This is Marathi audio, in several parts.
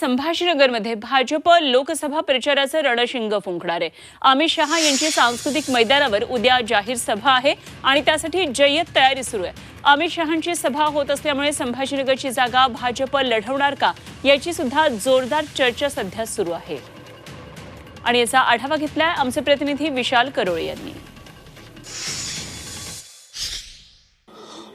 संभाजीनगरमध्ये भाजप लोकसभा प्रचाराचं रणशिंग फुंकणार आहे. अमित शहा यांची सांस्कृतिक मैदानावर उद्या जाहीर सभा आहे आणि त्यासाठी जय्यत तयारी सुरू आहे. अमित शहांची सभा होत असल्यामुळे संभाजीनगरची जागा भाजप लढवणार का? याची सुद्धा जोरदार चर्चा सध्या सुरू आहे. आणि याचा आढावा घेतलाय आमचे प्रतिनिधी विशाल करोळे यांनी.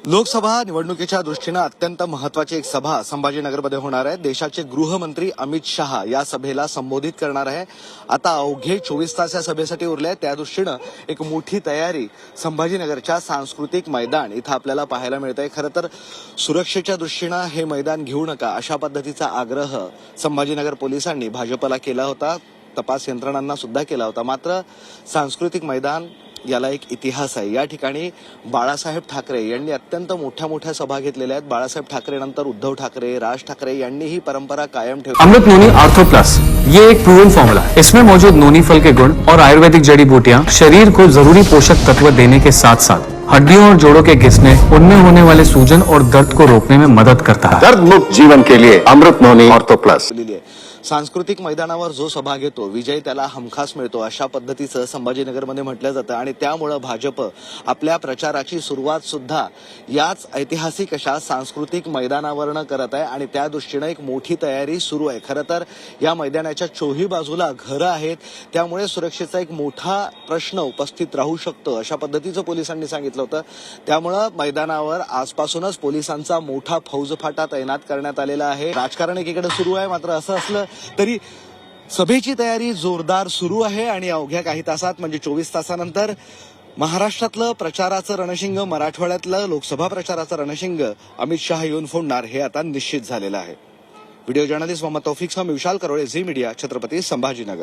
लोकसभा निवडणुकीच्या दृष्टीनं अत्यंत महत्वाची एक सभा संभाजीनगरमध्ये होणार आहे. देशाचे गृहमंत्री अमित शहा या सभेला संबोधित करणार आहे. आता अवघे चोवीस तास या सभेसाठी उरले आहे त्या दृष्टीनं एक मोठी तयारी संभाजीनगरच्या सांस्कृतिक मैदान इथं आपल्याला पाहायला मिळत आहे खरं तर सुरक्षेच्या दृष्टीनं हे मैदान घेऊ नका अशा पद्धतीचा आग्रह संभाजीनगर पोलिसांनी भाजपला केला होता. तपास यंत्रणांना सुद्धा केला होता. मात्र सांस्कृतिक मैदान याला एक इतिहास आहे. या ठिकाणी बाळासाहेब ठाकरे यांनी अत्यंत मोठ्या मोठ्या सभा घेतलेल्या आहेत. बाळासाहेब ठाकरे नंतर उद्धव ठाकरे राज ठाकरे यांनी ही परंपरा कायम ठेवली. अमृत नोनी आर्थो प्लस ये एक प्रूवन फॉर्मूला है. इसमें मौजूद नोनी फल के गुण और आयुर्वेदिक जड़ी बूटियाँ शरीर को ज़रूरी पोषक तत्व देने के साथ साथ हड्डियों और जोड़ों के घिसने उनमें होने वाले सूजन और दर्द को रोकने में मदद करता है। दर्द मुक्त जीवन के लिए अमृत नोनी ऑर्थो प्लस सांस्कृतिक मैदानावर जो सभा घेतो विजय त्याला हमखास मिळतो अशा पद्धतीचं संभाजीनगरमध्ये म्हटलं जातं. आणि त्यामुळं भाजप आपल्या प्रचाराची सुरुवात सुद्धा याच ऐतिहासिक अशा सांस्कृतिक मैदानावरनं करत आहे. आणि त्या दृष्टीनं एक मोठी तयारी सुरू आहे. खरं तर या मैदानाच्या चोही बाजूला घरं आहेत. त्यामुळे सुरक्षेचा एक मोठा प्रश्न उपस्थित राहू शकतो अशा पद्धतीचं पोलिसांनी सांगितलं होतं. त्यामुळं मैदानावर आजपासूनच पोलिसांचा मोठा फौजफाटा तैनात करण्यात आलेला आहे. राजकारण एकीकडे सुरू आहे मात्र असं असलं तरी सभेची तयारी जोरदार सुरू आहे आणि अवघ्या काही तासात म्हणजे चोवीस तासानंतर महाराष्ट्रातलं प्रचाराचं रणशिंग मराठवाड्यातलं लोकसभा प्रचाराचं रणशिंग अमित शहा येऊन फोडणार हे आता निश्चित झालेलं आहे. व्हिडिओ जर्नलिस्ट मोहम्मद तौफिक सह विशाल करोळे झी मीडिया छत्रपती संभाजीनगर.